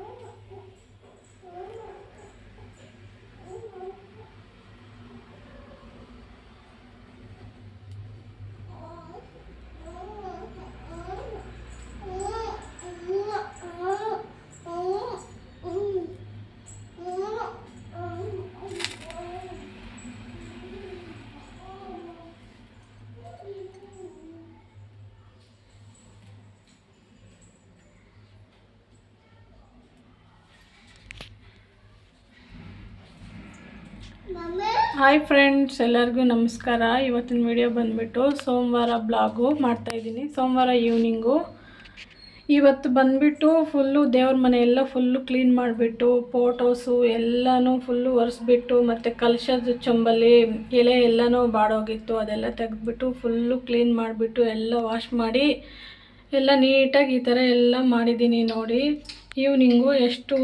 Oh. Hi friends ಎಲ್ಲರಿಗೂ ನಮಸ್ಕಾರ. ಇವತ್ತಿನ ವಿಡಿಯೋ ಬಂದುಬಿಟ್ಟು ಸೋಮವಾರ ಬ್ಲಾಗು ಮಾಡ್ತಾಯಿದ್ದೀನಿ ಸೋಮವಾರ ಈವ್ನಿಂಗು ಇವತ್ತು ಬಂದುಬಿಟ್ಟು ಫುಲ್ಲು ದೇವ್ರ ಮನೆ ಎಲ್ಲ ಫುಲ್ಲು ಕ್ಲೀನ್ ಮಾಡಿಬಿಟ್ಟು ಫೋಟೋಸು ಎಲ್ಲನೂ ಫುಲ್ಲು ಒರೆಸ್ಬಿಟ್ಟು, ಮತ್ತು ಕಲಶದ ಚೊಂಬಲ್ಲಿ ಎಲೆ ಎಲ್ಲನೂ ಬಾಡೋಗಿತ್ತು. ಅದೆಲ್ಲ ತೆಗೆದ್ಬಿಟ್ಟು ಫುಲ್ಲು ಕ್ಲೀನ್ ಮಾಡಿಬಿಟ್ಟು ಎಲ್ಲ ವಾಶ್ ಮಾಡಿ, ಎಲ್ಲ ನೀಟಾಗಿ ಈ ಥರ ಎಲ್ಲ ಮಾಡಿದ್ದೀನಿ ನೋಡಿ. ಈವ್ನಿಂಗು ಎಷ್ಟು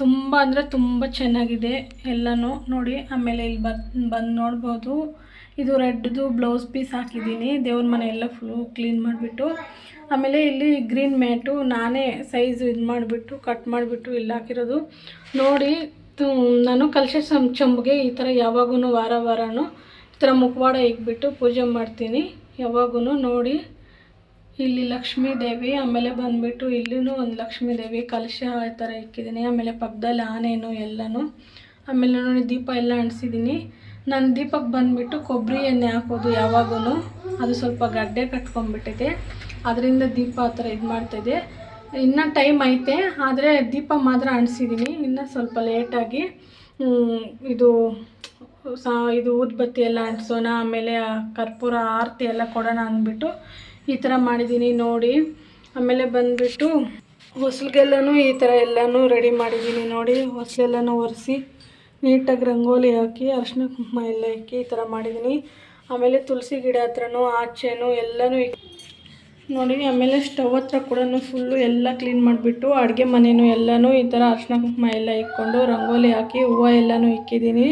ತುಂಬ ಅಂದರೆ ತುಂಬ ಚೆನ್ನಾಗಿದೆ ಎಲ್ಲನೂ ನೋಡಿ. ಆಮೇಲೆ ಇಲ್ಲಿ ಬಂದು ಬಂದು ನೋಡ್ಬೋದು. ಇದು ರೆಡ್ದು ಬ್ಲೌಸ್ ಪೀಸ್ ಹಾಕಿದ್ದೀನಿ. ದೇವ್ರ ಮನೆ ಎಲ್ಲ ಫುಲ್ಲು ಕ್ಲೀನ್ ಮಾಡಿಬಿಟ್ಟು. ಆಮೇಲೆ ಇಲ್ಲಿ ಗ್ರೀನ್ ಮ್ಯಾಟು ನಾನೇ ಸೈಜ್ ಇದು ಮಾಡಿಬಿಟ್ಟು ಕಟ್ ಮಾಡಿಬಿಟ್ಟು ಇಲ್ಲಿ ಹಾಕಿರೋದು. ನೋಡಿ ನಾನು ಕಲಶ ಚಂಬಿಗೆ ಈ ಥರ ಯಾವಾಗೂ ವಾರ ವಾರನೂ ಈ ಥರ ಮುಖವಾಡ ಇಕ್ಬಿಟ್ಟು ಪೂಜೆ ಮಾಡ್ತೀನಿ. ಯಾವಾಗೂ ನೋಡಿ. ಇಲ್ಲಿ ಲಕ್ಷ್ಮೀ ದೇವಿ, ಆಮೇಲೆ ಬಂದುಬಿಟ್ಟು ಇಲ್ಲೂ ಒಂದು ಲಕ್ಷ್ಮೀ ದೇವಿ ಕಲಶ ಆ ಥರ ಇಕ್ಕಿದ್ದೀನಿ ಆಮೇಲೆ ಪಕ್ಕದಲ್ಲಿ ಆನೆನು ಎಲ್ಲನೂ. ಆಮೇಲೆ ನೋಡಿ ದೀಪ ಎಲ್ಲ ಅಂಟಿಸಿದ್ದೀನಿ ನಾನು ದೀಪಕ್ಕೆ ಬಂದುಬಿಟ್ಟು ಕೊಬ್ಬರಿ ಎಣ್ಣೆ ಹಾಕೋದು ಯಾವಾಗೂ ಅದು ಸ್ವಲ್ಪ ಗಡ್ಡೆ ಕಟ್ಕೊಂಡ್ಬಿಟ್ಟಿದೆ. ಅದರಿಂದ ದೀಪ ಆ ಥರ ಇದು ಮಾಡ್ತಾಯಿದ್ದೆ ಇನ್ನೂ ಟೈಮ್ ಐತೆ, ಆದರೆ ದೀಪ ಮಾತ್ರ ಅಂಟಿಸಿದ್ದೀನಿ ಇನ್ನೂ ಸ್ವಲ್ಪ ಲೇಟಾಗಿ ಇದು ಸಾ, ಇದು ಊದ್ಬತ್ತಿ ಎಲ್ಲ ಅಂಟಿಸೋಣ, ಆಮೇಲೆ ಕರ್ಪೂರ ಆರತಿ ಎಲ್ಲ ಕೊಡೋಣ ಅಂದ್ಬಿಟ್ಟು ಈ ಥರ ಮಾಡಿದ್ದೀನಿ ನೋಡಿ. ಆಮೇಲೆ ಬಂದುಬಿಟ್ಟು ಹೊಸ್ಲಿಗೆಲ್ಲನೂ ಈ ಥರ ಎಲ್ಲನೂ ರೆಡಿ ಮಾಡಿದ್ದೀನಿ ನೋಡಿ. ಹೊಸ್ಲೆಲ್ಲನೂ ಒರೆಸಿ ನೀಟಾಗಿ ರಂಗೋಲಿ ಹಾಕಿ ಅರಿಶಿನ ಕುಂಕುಮ ಎಲ್ಲ ಇಕ್ಕಿ ಈ ಥರ ಮಾಡಿದ್ದೀನಿ ಆಮೇಲೆ ತುಳಸಿ ಗಿಡ ಹತ್ರನೂ, ಆಚೆನೂ ಎಲ್ಲನೂ ನೋಡಿ, ಆಮೇಲೆ ಸ್ಟವ್ ಹತ್ರ ಕೂಡ ಫುಲ್ಲು ಎಲ್ಲ ಕ್ಲೀನ್ ಮಾಡಿಬಿಟ್ಟು ಅಡುಗೆ ಮನೆಯೂ ಎಲ್ಲನೂ ಈ ಥರ ಅರಿಶಿನ ಕುಂಕುಮ ಎಲ್ಲ ಇಕ್ಕೊಂಡು ರಂಗೋಲಿ ಹಾಕಿ ಹೂವು ಎಲ್ಲನೂ ಇಕ್ಕಿದ್ದೀನಿ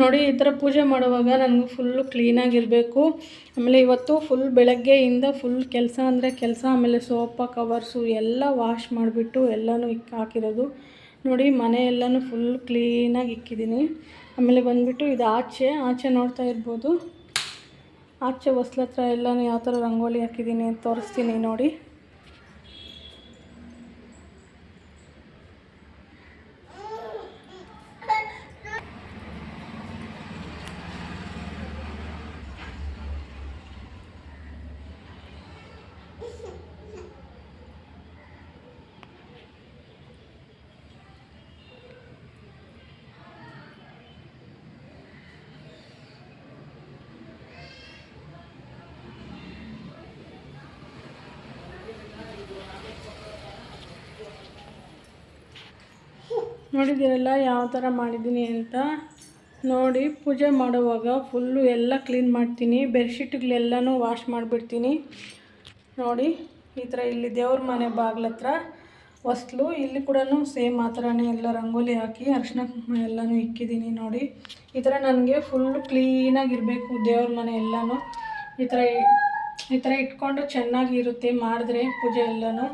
ನೋಡಿ, ಈ ಥರ ಪೂಜೆ ಮಾಡುವಾಗ ನನಗೆ ಫುಲ್ಲು ಕ್ಲೀನಾಗಿರಬೇಕು ಆಮೇಲೆ ಇವತ್ತು ಫುಲ್ ಬೆಳಗ್ಗೆಯಿಂದ ಫುಲ್ ಕೆಲಸ ಅಂದರೆ ಕೆಲಸ, ಆಮೇಲೆ ಸೋಪ, ಕವರ್ಸು ಎಲ್ಲ ವಾಶ್ ಮಾಡಿಬಿಟ್ಟು ಎಲ್ಲನೂ ಇಕ್ಕಿ ಹಾಕಿರೋದು. ನೋಡಿ, ಮನೆ ಫುಲ್ ಕ್ಲೀನಾಗಿ ಇಕ್ಕಿದ್ದೀನಿ ಆಮೇಲೆ ಬಂದುಬಿಟ್ಟು ಇದು ಆಚೆ ಆಚೆ ನೋಡ್ತಾ ಇರ್ಬೋದು. ಆಚೆ ಹೊಸ್ಲತ್ರ ಎಲ್ಲನೂ ಯಾವ ಥರ ರಂಗೋಲಿ ಹಾಕಿದ್ದೀನಿ ತೋರಿಸ್ತೀನಿ ನೋಡಿ. ನೋಡಿದ್ದೀರಲ್ಲ, ಯಾವ ಥರ ಮಾಡಿದ್ದೀನಿ ಅಂತ ನೋಡಿ. ಪೂಜೆ ಮಾಡುವಾಗ ಫುಲ್ಲು ಎಲ್ಲ ಕ್ಲೀನ್ ಮಾಡ್ತೀನಿ. ಬೆಡ್ಶೀಟ್ಗಳೆಲ್ಲನೂ ವಾಶ್ ಮಾಡಿಬಿಡ್ತೀನಿ. ನೋಡಿ, ಈ ಥರ ಇಲ್ಲಿ ದೇವ್ರ ಮನೆ ಬಾಗ್ಲತ್ರ ಹೊಸ್ಲು. ಇಲ್ಲಿ ಕೂಡ ಸೇಮ್ ಆ ಥರನೇ ಎಲ್ಲ ರಂಗೋಲಿ ಹಾಕಿ, ಅರಿಶಿನ ಕುಂಕುಮ ಎಲ್ಲನೂ ಇಕ್ಕಿದ್ದೀನಿ ನೋಡಿ. ಈ ಥರ ನನಗೆ ಫುಲ್ಲು ಕ್ಲೀನಾಗಿರಬೇಕು ದೇವ್ರ ಮನೆ ಎಲ್ಲನೂ. ಈ ಥರ ಈ ಥರ ಇಟ್ಕೊಂಡು ಚೆನ್ನಾಗಿರುತ್ತೆ ಮಾಡಿದ್ರೆ ಪೂಜೆ ಎಲ್ಲನೂ.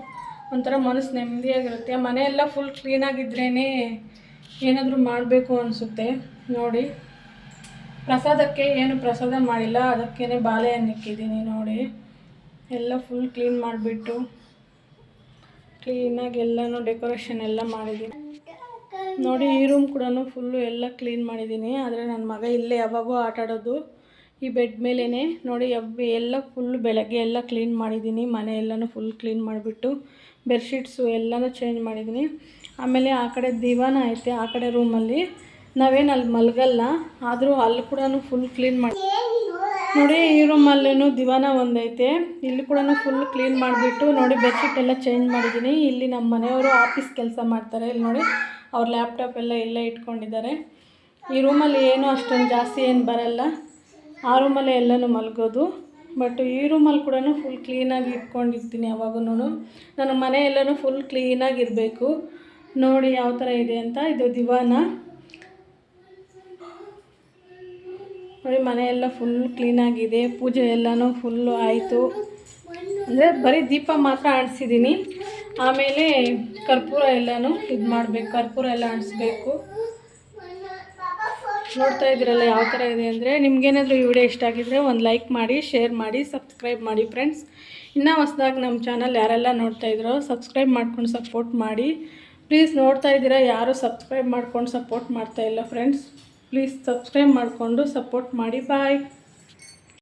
ಒಂಥರ ಮನಸ್ಸು ನೆಮ್ಮದಿಯಾಗಿರುತ್ತೆ. ಮನೆಯೆಲ್ಲ ಫುಲ್ ಕ್ಲೀನಾಗಿದ್ರೇ ಏನಾದರೂ ಮಾಡಬೇಕು ಅನಿಸುತ್ತೆ. ನೋಡಿ. ಪ್ರಸಾದಕ್ಕೆ ಏನು ಪ್ರಸಾದ ಮಾಡಿಲ್ಲ. ಅದಕ್ಕೇ ಬಾಳೆಹಣ್ಣು ಇಕ್ಕಿದ್ದೀನಿ ನೋಡಿ. ಎಲ್ಲ ಫುಲ್ ಕ್ಲೀನ್ ಮಾಡಿಬಿಟ್ಟು ಕ್ಲೀನಾಗಿ ಎಲ್ಲನೂ ಡೆಕೋರೇಷನ್ ಎಲ್ಲ ಮಾಡಿದ್ದೀನಿ. ನೋಡಿ, ಈ ರೂಮ್ ಕೂಡ ಫುಲ್ಲು ಎಲ್ಲ ಕ್ಲೀನ್ ಮಾಡಿದ್ದೀನಿ. ಆದರೆ ನನ್ನ ಮಗ ಇಲ್ಲೇ ಯಾವಾಗೂ ಆಟಾಡೋದು. ಈ ಬೆಡ್ ಮೇಲೇ ನೋಡಿ ಎಲ್ಲ ಫುಲ್ ಬೆಳಗ್ಗೆ ಎಲ್ಲ ಕ್ಲೀನ್ ಮಾಡಿದ್ದೀನಿ ಮನೆ ಎಲ್ಲನೂ ಫುಲ್ ಕ್ಲೀನ್ ಮಾಡಿಬಿಟ್ಟು ಬೆಡ್ಶೀಟ್ಸು ಎಲ್ಲನೂ ಚೇಂಜ್ ಮಾಡಿದ್ದೀನಿ ಆಮೇಲೆ ಆ ಕಡೆ ದಿವಾನ ಐತೆ, ಆ ಕಡೆ ರೂಮಲ್ಲಿ ನಾವೇನು ಅಲ್ಲಿ ಮಲಗಲ್ಲ, ಆದರೂ ಅಲ್ಲಿ ಕೂಡ ಫುಲ್ ಕ್ಲೀನ್ ಮಾಡಿ ನೋಡಿ, ಈ ರೂಮಲ್ಲೂ ದಿವಾನ ಒಂದೈತೆ. ಇಲ್ಲಿ ಕೂಡ ಫುಲ್ ಕ್ಲೀನ್ ಮಾಡಿಬಿಟ್ಟು ನೋಡಿ ಬೆಡ್ಶೀಟ್ ಎಲ್ಲ ಚೇಂಜ್ ಮಾಡಿದ್ದೀನಿ ಇಲ್ಲಿ ನಮ್ಮ ಮನೆಯವರು ಆಫೀಸ್ ಕೆಲಸ ಮಾಡ್ತಾರೆ. ಇಲ್ಲಿ ನೋಡಿ, ಅವ್ರ ಲ್ಯಾಪ್ಟಾಪ್ ಎಲ್ಲ ಇಲ್ಲೇ ಇಟ್ಕೊಂಡಿದ್ದಾರೆ. ಈ ರೂಮಲ್ಲಿ ಏನು ಅಷ್ಟೊಂದು ಜಾಸ್ತಿ ಏನು ಬರಲ್ಲ. ಆ ರೂಮಲ್ಲೇ ಎಲ್ಲನೂ ಮಲಗೋದು. ಬಟ್ ಈ ರೂಮಲ್ಲಿ ಕೂಡ ಫುಲ್ ಕ್ಲೀನಾಗಿ ಇಟ್ಕೊಂಡಿರ್ತೀನಿ ಯಾವಾಗೂ ನನ್ನ ಮನೆ ಎಲ್ಲನೂ ಫುಲ್ ಕ್ಲೀನಾಗಿರಬೇಕು ನೋಡಿ ಯಾವ ಥರ ಇದೆ ಅಂತ. ಇದು ದಿವಾನ. ನೋಡಿ ಮನೆಯೆಲ್ಲ ಫುಲ್ ಕ್ಲೀನಾಗಿದೆ ಪೂಜೆ ಎಲ್ಲನೂ ಫುಲ್ಲು ಆಯಿತು. ಅಂದರೆ ಬರೀ ದೀಪ ಮಾತ್ರ ಆಡಿಸಿದ್ದೀನಿ ಆಮೇಲೆ ಕರ್ಪೂರ ಎಲ್ಲನೂ ಇದು ಮಾಡಬೇಕು ಕರ್ಪೂರ ಎಲ್ಲ ಅಂಟಿಸ್ಬೇಕು ನೋಡ್ತಾ ಇದ್ದೀರಲ್ಲ, ಯಾವ ಥರ ಇದೆ ಅಂದರೆ ನಿಮ್ಗೇನಾದರೂ ಈ ವಿಡಿಯೋ ಇಷ್ಟ ಆಗಿದ್ದರೆ ಒಂದು ಲೈಕ್ ಮಾಡಿ, ಶೇರ್ ಮಾಡಿ, ಸಬ್ಸ್ಕ್ರೈಬ್ ಮಾಡಿ ಫ್ರೆಂಡ್ಸ್. ಇನ್ನೂ ಹೊಸ್ದಾಗಿ ನಮ್ಮ ಚಾನಲ್ ಯಾರೆಲ್ಲ ನೋಡ್ತಾ ಇದ್ರೋ ಸಬ್ಸ್ಕ್ರೈಬ್ ಮಾಡ್ಕೊಂಡು ಸಪೋರ್ಟ್ ಮಾಡಿ. ಪ್ಲೀಸ್ ನೋಡ್ತಾ ಇದ್ದೀರಾ, ಯಾರು ಸಬ್ಸ್ಕ್ರೈಬ್ ಮಾಡ್ಕೊಂಡು ಸಪೋರ್ಟ್ ಮಾಡ್ತಾ ಇಲ್ಲ ಫ್ರೆಂಡ್ಸ್. ಪ್ಲೀಸ್ ಸಬ್ಸ್ಕ್ರೈಬ್ ಮಾಡಿಕೊಂಡು ಸಪೋರ್ಟ್ ಮಾಡಿ, ಬಾಯ್.